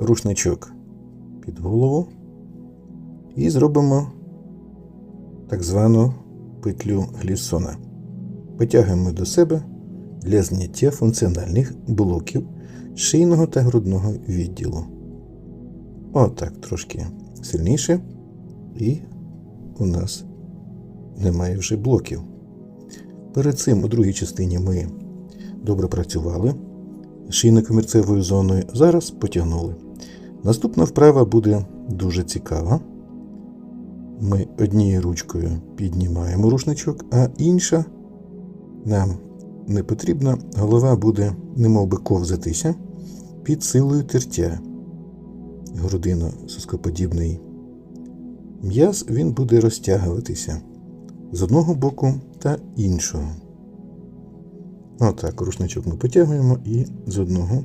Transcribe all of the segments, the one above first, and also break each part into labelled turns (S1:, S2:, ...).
S1: рушничок під голову і зробимо так звану петлю глісона. Потягуємо до себе для зняття функціональних блоків шийного та грудного відділу. Отак трошки сильніше, і у нас немає вже блоків. Перед цим у другій частині ми добре працювали шийно-комірцевою зоною. Зараз потягнули. Наступна вправа буде дуже цікава. Ми однією ручкою піднімаємо рушничок, а інша нам не потрібна. Голова буде немовби ковзатися під силою тертя. Грудино соскоподібний м'яз він буде розтягуватися з одного боку та іншого. Отак, рушничок ми потягуємо і з одного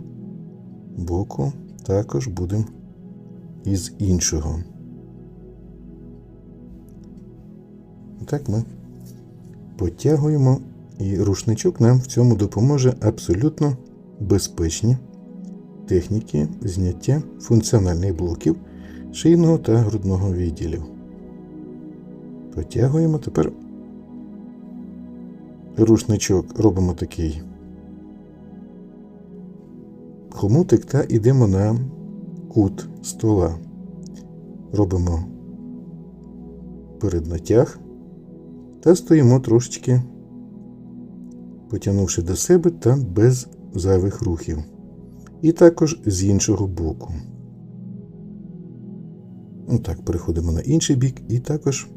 S1: боку також будемо і з іншого. Так ми потягуємо, і рушничок нам в цьому допоможе абсолютно безпечні техніки зняття функціональних блоків шийного та грудного відділів. Потягуємо тепер рушничок робимо такий хомутик та йдемо на кут стола. Робимо переднатяг та стоїмо трошечки, потягнувши до себе та без зайвих рухів. І також з іншого боку. Так, переходимо на інший бік і також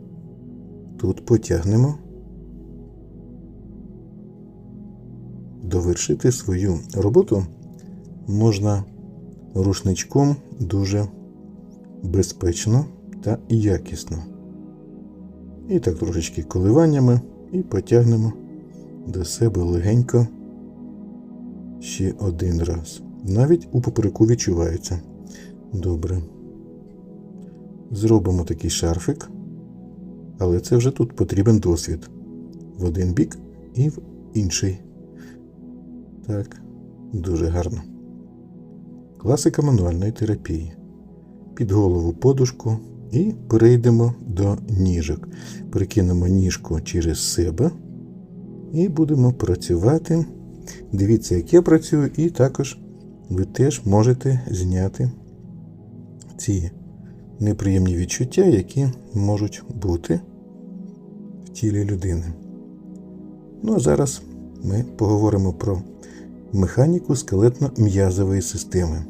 S1: тут потягнемо. Довершити свою роботу можна рушничком дуже безпечно та якісно. І так трошечки коливаннями і потягнемо до себе легенько ще один раз. Навіть у попереку відчувається. Добре. Зробимо такий шарфик, але це вже тут потрібен досвід. В один бік і в інший. Так, дуже гарно. Класика мануальної терапії. Під голову подушку і перейдемо до ніжок. Перекинемо ніжку через себе і будемо працювати. Дивіться, як я працюю, і також ви теж можете зняти ці неприємні відчуття, які можуть бути в тілі людини. Ну а зараз ми поговоримо про механіку скелетно-м'язової системи.